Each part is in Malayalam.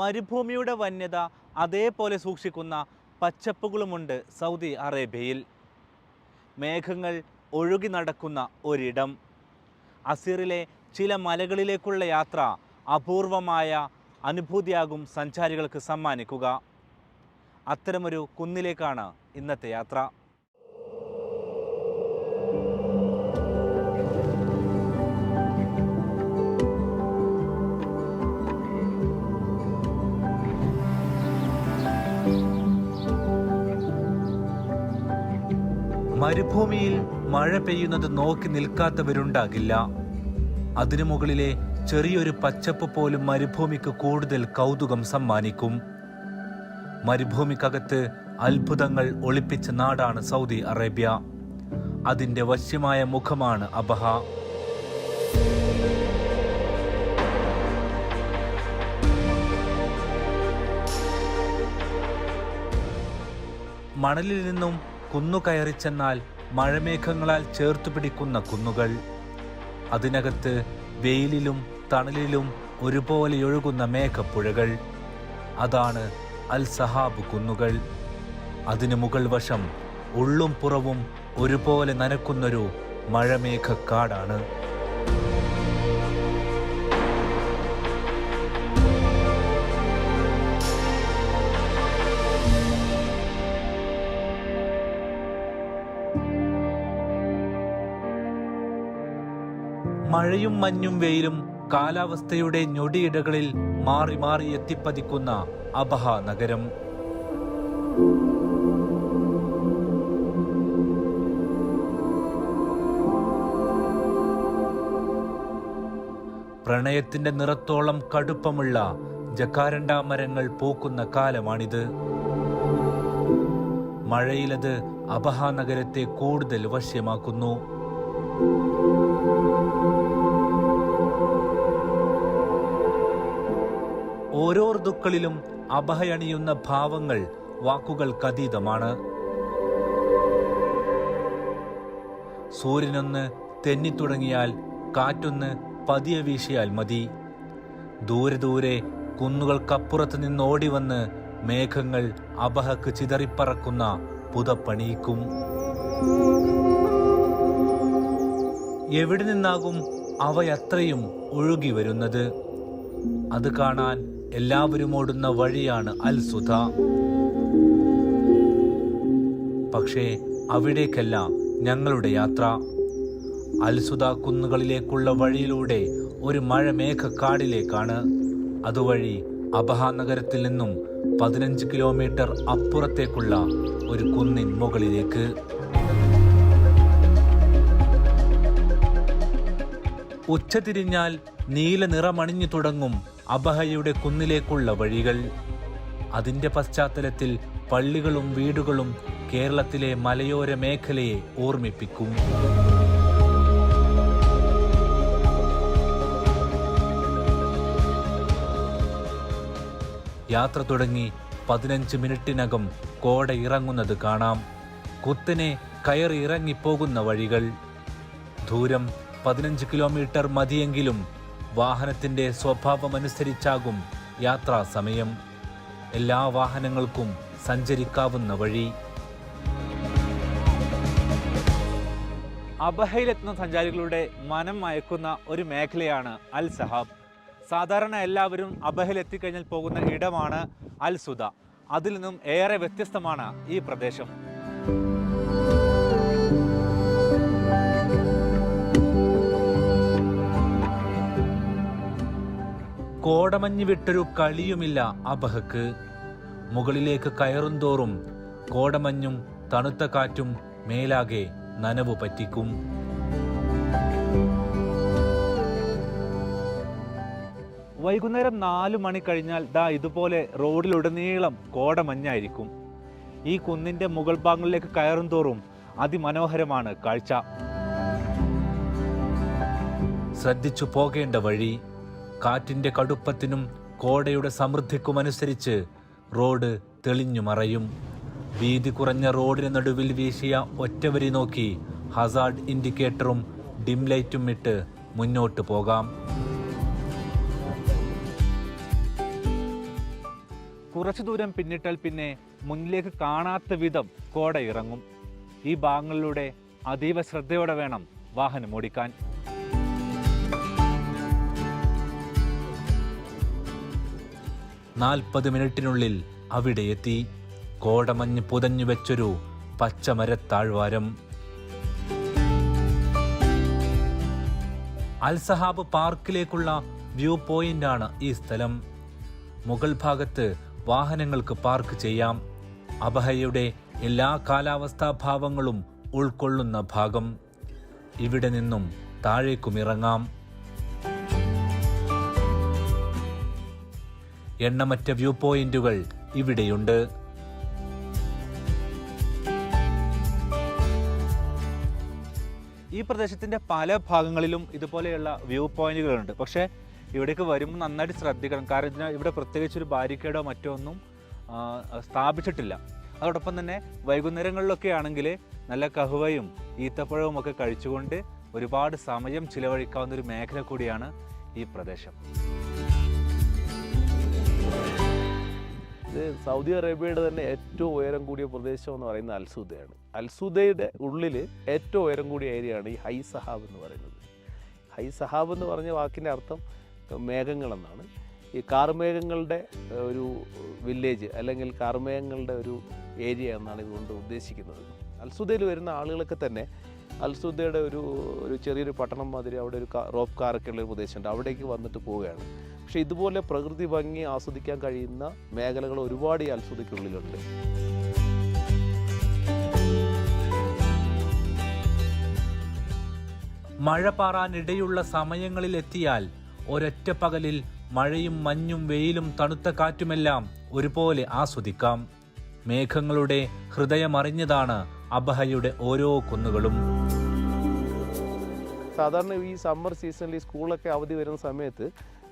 മരുഭൂമിയുടെ വന്യത അതേപോലെ സൂക്ഷിക്കുന്ന പച്ചപ്പുകളുമുണ്ട് സൗദി അറേബ്യയിൽ. മേഘങ്ങൾ ഒഴുകി നടക്കുന്ന ഒരിടം. അസീറിലെ ചില മലകളിലേക്കുള്ള യാത്ര അപൂർവമായ അനുഭൂതിയാകും സഞ്ചാരികൾക്ക് സമ്മാനിക്കുക. അത്തരമൊരു കുന്നിലേക്കാണ് ഇന്നത്തെ യാത്ര. മരുഭൂമിയിൽ മഴ പെയ്യുന്നത് നോക്കി നിൽക്കാത്തവരുണ്ടാകില്ല. അതിനു മുകളിലെ ചെറിയൊരു പച്ചപ്പ് പോലും മരുഭൂമിക്ക് കൂടുതൽ കൗതുകം സമ്മാനിക്കും. മരുഭൂമിക്കകത്ത് അത്ഭുതങ്ങൾ ഒളിപ്പിച്ച നാടാണ് സൗദി അറേബ്യ. അതിന്റെ വശ്യമായ മുഖമാണ് അബഹ. മണലിൽ നിന്നും കുന്നു കയറി ചെന്നാൽ മഴമേഘങ്ങളാൽ ചേർത്തു പിടിക്കുന്ന കുന്നുകൾ. അതിനകത്ത് വെയിലിലും തണലിലും ഒരുപോലെ ഒഴുകുന്ന മേഘപ്പുഴകൾ. അതാണ് അൽ സഹാബ് കുന്നുകൾ. അതിനു മുകൾ വശം ഉള്ളും പുറവും ഒരുപോലെ നനക്കുന്നൊരു മഴമേഘക്കാടാണ്. മഴയും മഞ്ഞും വെയിലും കാലാവസ്ഥയുടെ ഞൊടിയിടകളിൽ മാറി മാറി എത്തിപ്പതിക്കുന്ന അബഹ നഗരം പ്രണയത്തിന്റെ നിറത്തോളം കടുപ്പമുള്ള ജക്കാരണ്ട മരങ്ങൾ പൂക്കുന്ന കാലമാണിത്. മഴയിലത് അബഹ നഗരത്തെ കൂടുതൽ വശ്യമാക്കുന്നു ഓരോ ഋതുക്കളിലും അഭയണിയുന്ന ഭാവങ്ങൾ വാക്കുകൾക്കതീതമാണ് സൂര്യനൊന്ന് തെന്നിത്തുടങ്ങിയാൽ കാറ്റൊന്ന് പതിയെ വീശിയാൽ മതി. ദൂരെ ദൂരെ കുന്നുകൾക്കപ്പുറത്ത് നിന്ന് ഓടിവന്ന് മേഘങ്ങൾ അബഹക്ക് ചിതറിപ്പറക്കുന്ന പുതപ്പണിയിക്കും. എവിടെ നിന്നാകും അവയത്രയും ഒഴുകി വരുന്നത്? അത് കാണാൻ എല്ലാവരും ഓടുന്ന വഴിയാണ് അൽസുധ പക്ഷേ അവിടേക്കല്ല ഞങ്ങളുടെ യാത്ര. അൽസുധ കുന്നുകളിലേക്കുള്ള വഴിയിലൂടെ ഒരു മഴമേഘക്കാടിലേക്കാണ് അതുവഴി അബഹ നഗരത്തിൽ നിന്നും പതിനഞ്ച് കിലോമീറ്റർ അപ്പുറത്തേക്കുള്ള ഒരു കുന്നിൻ മുകളിലേക്ക്. ഉച്ചതിരിഞ്ഞാൽ നീല നിറമണിഞ്ഞു തുടങ്ങും അബഹയുടെ കുന്നിലേക്കുള്ള വഴികൾ. അതിന്റെ പശ്ചാത്തലത്തിൽ പള്ളികളും വീടുകളും കേരളത്തിലെ മലയോര മേഖലയെ ഓർമ്മിപ്പിക്കും. യാത്ര തുടങ്ങി പതിനഞ്ച് മിനിറ്റിനകം കോട ഇറങ്ങുന്നത് കാണാം. കുത്തനെ കയറി ഇറങ്ങിപ്പോകുന്ന വഴികൾ. ദൂരം പതിനഞ്ച് കിലോമീറ്റർ മതിയെങ്കിലും വാഹനത്തിന്റെ സ്വഭാവമനുസരിച്ചാകും യാത്രാ സമയം. എല്ലാ വാഹനങ്ങൾക്കും സഞ്ചരിക്കാവുന്ന വഴി. അബഹയിലെത്തുന്ന സഞ്ചാരികളുടെ മനം മയക്കുന്ന ഒരു മേഖലയാണ് അൽ സഹാബ് സാധാരണ എല്ലാവരും അബഹയിൽ എത്തിക്കഴിഞ്ഞാൽ പോകുന്ന ഇടമാണ് അൽ സുദ അതിൽ നിന്നും ഏറെ വ്യത്യസ്തമാണ് ഈ പ്രദേശം. കോടമഞ്ഞ് വിട്ടൊരു കളിയുമില്ല അബഹക്ക്. മുകളിലേക്ക് കയറും തോറും കോടമഞ്ഞും തണുത്ത കാറ്റും മേലാകെ നനവു പറ്റിക്കും. വൈകുന്നേരം നാലു മണി കഴിഞ്ഞാൽ ദാ ഇതുപോലെ റോഡിലുടനീളം കോടമഞ്ഞായിരിക്കും. ഈ കുന്നിന്റെ മുകൾ ഭാഗങ്ങളിലേക്ക് കയറും തോറും അതിമനോഹരമാണ് കാഴ്ച. ശ്രദ്ധിച്ചു പോകേണ്ട വഴി കാറ്റിന്റെ കടുപ്പത്തിനും കോടയുടെ സമൃദ്ധിക്കുമനുസരിച്ച് റോഡ് തെളിഞ്ഞു മറയും. വീതി കുറഞ്ഞ റോഡിന് നടുവിൽ വീശിയ ഒറ്റവരി നോക്കി ഹസാർഡ് ഇൻഡിക്കേറ്ററും ഡിം ലൈറ്റും ഇട്ട് മുന്നോട്ട് പോകാം. കുറച്ചു ദൂരം പിന്നിട്ടാൽ പിന്നെ മുന്നിലേക്ക് കാണാത്ത വിധം കോട ഇറങ്ങും. ഈ ഭാഗങ്ങളിലൂടെ അതീവ ശ്രദ്ധയോടെ വേണം വാഹനം ഓടിക്കാൻ. നാൽപ്പത് മിനിറ്റിനുള്ളിൽ അവിടെ എത്തി. കോടമഞ്ഞ് പുതഞ്ഞു വെച്ചൊരു പച്ചമരത്താഴ്വാരം. അൽസഹാബ് പാർക്കിലേക്കുള്ള വ്യൂ പോയിന്റാണ് ഈ സ്ഥലം. മുഗൾ ഭാഗത്ത് വാഹനങ്ങൾക്ക് പാർക്ക് ചെയ്യാം. അബഹയുടെ എല്ലാ കാലാവസ്ഥാ ഭാവങ്ങളും ഉൾക്കൊള്ളുന്ന ഭാഗം. ഇവിടെ നിന്നും താഴേക്കും എണ്ണമറ്റ വ്യൂ പോയിന്റുകൾ ഇവിടെയുണ്ട്. ഈ പ്രദേശത്തിന്റെ പല ഭാഗങ്ങളിലും ഇതുപോലെയുള്ള വ്യൂ പോയിന്റുകളുണ്ട്. പക്ഷേ ഇവിടേക്ക് വരുമ്പോൾ നന്നായിട്ട് ശ്രദ്ധിക്കണം. കാരണം ഇതിന് ഇവിടെ പ്രത്യേകിച്ച് ഒരു ബാരിക്കേഡോ മറ്റോ ഒന്നും സ്ഥാപിച്ചിട്ടില്ല. അതോടൊപ്പം തന്നെ വൈകുന്നേരങ്ങളിലൊക്കെ ആണെങ്കിൽ നല്ല കഹുവയും ഈത്തപ്പഴവും ഒക്കെ കഴിച്ചുകൊണ്ട് ഒരുപാട് സമയം ചിലവഴിക്കാവുന്ന ഒരു മേഖല കൂടിയാണ് ഈ പ്രദേശം. ഇത് സൗദി അറേബ്യയുടെ തന്നെ ഏറ്റവും ഉയരം കൂടിയ പ്രദേശം എന്ന് പറയുന്നത് അൽസുദയാണ്. അൽസുദയുടെ ഉള്ളിൽ ഏറ്റവും ഉയരം കൂടിയ ഏരിയയാണ് ഈ ഹൈ സഹാബ് എന്ന് പറയുന്നത്. ഹൈ സഹാബ് എന്ന് പറഞ്ഞ വാക്കിന്റെ അർത്ഥം മേഘങ്ങളെന്നാണ്. ഈ കാർമേഘങ്ങളുടെ ഒരു വില്ലേജ് അല്ലെങ്കിൽ കാർമേഘങ്ങളുടെ ഒരു ഏരിയ എന്നാണ് ഇതുകൊണ്ട് ഉദ്ദേശിക്കുന്നത്. അൽസുദയിൽ വരുന്ന ആളുകളൊക്കെ തന്നെ അൽസുദയുടെ ഒരു ഒരു ചെറിയൊരു പട്ടണം മാതിരി അവിടെ ഒരു റോപ്പ് കാറൊക്കെ ഉള്ള ഒരു പ്രദേശമുണ്ട്. അവിടേക്ക് വന്നിട്ട് പോവുകയാണ്. പക്ഷേ ഇതുപോലെ പ്രകൃതി ഭംഗി ആസ്വദിക്കാൻ കഴിയുന്ന മേഖലകൾ ഒരുപാട് ഈ അൽസുദയ്ക്കുള്ളിലുണ്ട് മഴ പാറാനിടയുള്ള സമയങ്ങളിൽ എത്തിയാൽ ഒരൊറ്റ പകലിൽ മഴയും മഞ്ഞും വെയിലും തണുത്ത കാറ്റുമെല്ലാം ഒരുപോലെ ആസ്വദിക്കാം. മേഘങ്ങളുടെ ഹൃദയമറിഞ്ഞതാണ് അബഹയുടെ ഓരോ കുന്നുകളും. സാധാരണ ഈ സമ്മർ സീസണിൽ സ്കൂളൊക്കെ അവധി വരുന്ന സമയത്ത്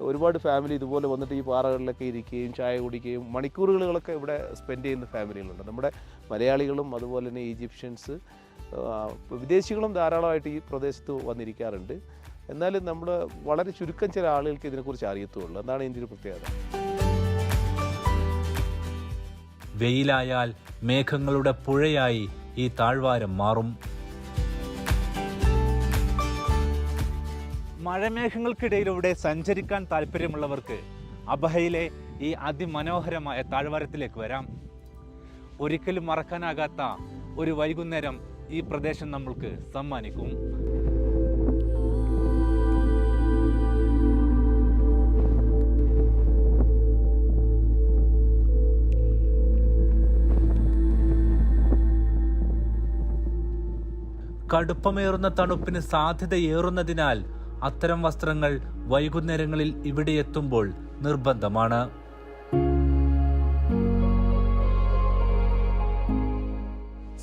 ഒരുപാട് ഫാമിലി ഇതുപോലെ വന്നിട്ട് ഈ പാറകളിലൊക്കെ ഇരിക്കുകയും ചായ കുടിക്കുകയും മണിക്കൂറുകളൊക്കെ ഇവിടെ സ്പെൻഡ് ചെയ്യുന്ന ഫാമിലികളുണ്ട് നമ്മുടെ മലയാളികളും അതുപോലെ തന്നെ ഈജിപ്ഷ്യൻസ് വിദേശികളും ധാരാളമായിട്ട് ഈ പ്രദേശത്ത് വന്നിരിക്കാറുണ്ട്. എന്നാലും നമ്മൾ വളരെ ചുരുക്കം ചില ആളുകൾക്ക് ഇതിനെക്കുറിച്ച് അറിയത്തുള്ളൂ. അതാണ് ഇതിന്റെ ഒരു പ്രത്യേകത. വെയിലായാൽ മേഘങ്ങളുടെ പുഴയായി ഈ താഴ്വാരം മാറും. മഴമേഘങ്ങൾക്കിടയിലൂടെ സഞ്ചരിക്കാൻ താല്പര്യമുള്ളവർക്ക് അബഹയിലെ ഈ അതിമനോഹരമായ താഴ്വാരത്തിലേക്ക് വരാം. ഒരിക്കലും മറക്കാനാകാത്ത ഒരു വൈകുന്നേരം ഈ പ്രദേശം നമ്മൾക്ക് സമ്മാനിക്കും. കടുപ്പമേറുന്ന തണുപ്പിന് സാധ്യതയേറുന്നതിനാൽ അത്തരം വസ്ത്രങ്ങൾ വൈകുന്നേരങ്ങളിൽ ഇവിടെ എത്തുമ്പോൾ നിർബന്ധമാണ്.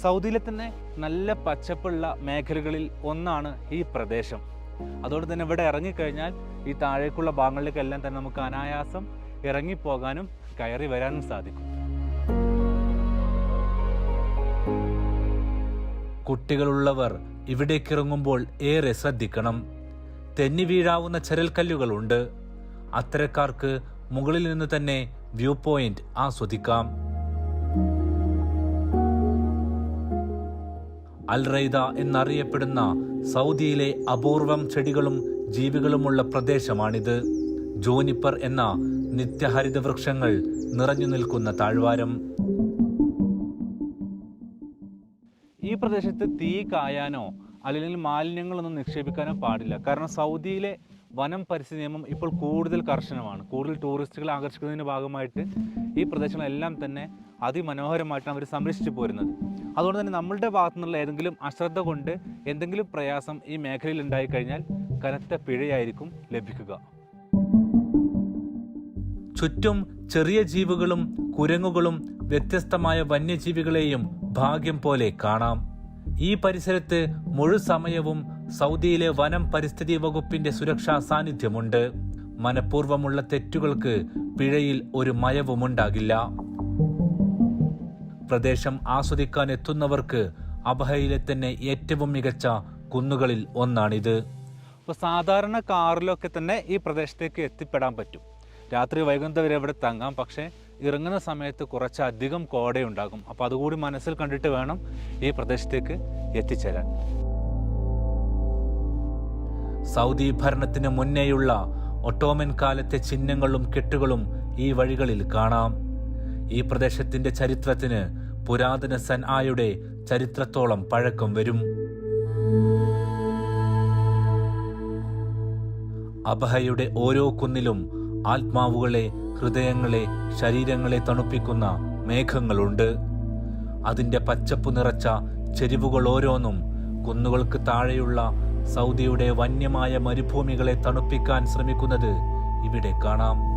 സൗദിയിലെ തന്നെ നല്ല പച്ചപ്പുള്ള മേഖലകളിൽ ഒന്നാണ് ഈ പ്രദേശം. അതുകൊണ്ട് തന്നെ ഇവിടെ ഇറങ്ങിക്കഴിഞ്ഞാൽ ഈ താഴേക്കുള്ള ഭാഗങ്ങളിലേക്കെല്ലാം തന്നെ നമുക്ക് അനായാസം ഇറങ്ങിപ്പോകാനും കയറി വരാനും സാധിക്കും. കുട്ടികളുള്ളവർ ഇവിടേക്കിറങ്ങുമ്പോൾ ഏറെ ശ്രദ്ധിക്കണം. തെന്നി വീഴാവുന്ന ചരൽക്കല്ലുകളുണ്ട്. അത്തരക്കാർക്ക് മുകളിൽ നിന്ന് തന്നെ വ്യൂ പോയിന്റ് ആസ്വദിക്കാം. അൽറൈദ എന്നറിയപ്പെടുന്ന സൗദിയിലെ അപൂർവം ചെടികളും ജീവികളുമുള്ള പ്രദേശമാണിത്. ജൂനിപ്പർ എന്ന നിത്യഹരിത വൃക്ഷങ്ങൾ നിറഞ്ഞു നിൽക്കുന്ന താഴ്വാരം. ഈ പ്രദേശത്ത് തീ കായാനോ അല്ലെങ്കിൽ മാലിന്യങ്ങളൊന്നും നിക്ഷേപിക്കാനോ പാടില്ല. കാരണം സൗദിയിലെ വനം പരിസ്ഥിതി നിയമം ഇപ്പോൾ കൂടുതൽ കർശനമാണ്. കൂടുതൽ ടൂറിസ്റ്റുകളെ ആകർഷിക്കുന്നതിന്റെ ഭാഗമായിട്ട് ഈ പ്രദേശങ്ങളെല്ലാം തന്നെ അതിമനോഹരമായിട്ടാണ് അവർ സംരക്ഷിച്ചു പോരുന്നത്. അതുകൊണ്ട് തന്നെ നമ്മളുടെ ഭാഗത്തു നിന്നുള്ള ഏതെങ്കിലും അശ്രദ്ധ കൊണ്ട് എന്തെങ്കിലും പ്രയാസം ഈ മേഖലയിൽ ഉണ്ടായിക്കഴിഞ്ഞാൽ കനത്ത പിഴയായിരിക്കും ലഭിക്കുക. ചുറ്റും ചെറിയ ജീവികളും കുരങ്ങുകളും വ്യത്യസ്തമായ വന്യജീവികളെയും ഭാഗ്യം പോലെ കാണാം. ഈ പരിസരത്ത് മുഴുസമയവും സൗദിയിലെ വനം പരിസ്ഥിതി വകുപ്പിന്റെ സുരക്ഷാ സാന്നിധ്യമുണ്ട്. മനഃപൂർവമുള്ള തെറ്റുകൾക്ക് പിഴയിൽ ഒരു മയവുമുണ്ടാകില്ല. പ്രദേശം ആസ്വദിക്കാൻ എത്തുന്നവർക്ക് അബഹയിലെ തന്നെ ഏറ്റവും മികച്ച കുന്നുകളിൽ ഒന്നാണിത്. ഇപ്പോൾ സാധാരണ കാറിലൊക്കെ തന്നെ ഈ പ്രദേശത്തേക്ക് എത്തിപ്പെടാൻ പറ്റും. രാത്രി വൈകുന്നേരം വരെ ഇവിടെ തങ്ങാം. പക്ഷേ ഇറങ്ങുന്ന സമയത്ത് കുറച്ചധികം കോടയുണ്ടാകും. അപ്പോൾ അതുകൂടി മനസ്സിൽ കണ്ടിട്ട് വേണം ഈ പ്രദേശത്തേക്ക് എത്തിച്ചേരാൻ. സൗദി ഭരണത്തിന് മുന്നേയുള്ള ഒട്ടോമൻ കാലത്തെ ചിഹ്നങ്ങളും കെട്ടുകളും ഈ വഴികളിൽ കാണാം. ഈ പ്രദേശത്തിന്റെ ചരിത്രത്തിന് പുരാതന സൻആയുടെ ചരിത്രത്തോളം പഴക്കം വരും. അബഹയുടെ ഓരോ കുന്നിലും ആത്മാവുകളെ ഹൃദയങ്ങളെ ശരീരങ്ങളെ തണുപ്പിക്കുന്ന മേഘങ്ങളുണ്ട്. അതിന്റെ പച്ചപ്പ് നിറച്ച ചെരിവുകൾ ഓരോന്നും കുന്നുകൾക്ക് താഴെയുള്ള സൗദിയുടെ വന്യമായ മരുഭൂമികളെ തണുപ്പിക്കാൻ ശ്രമിക്കുന്നത് ഇവിടെ കാണാം.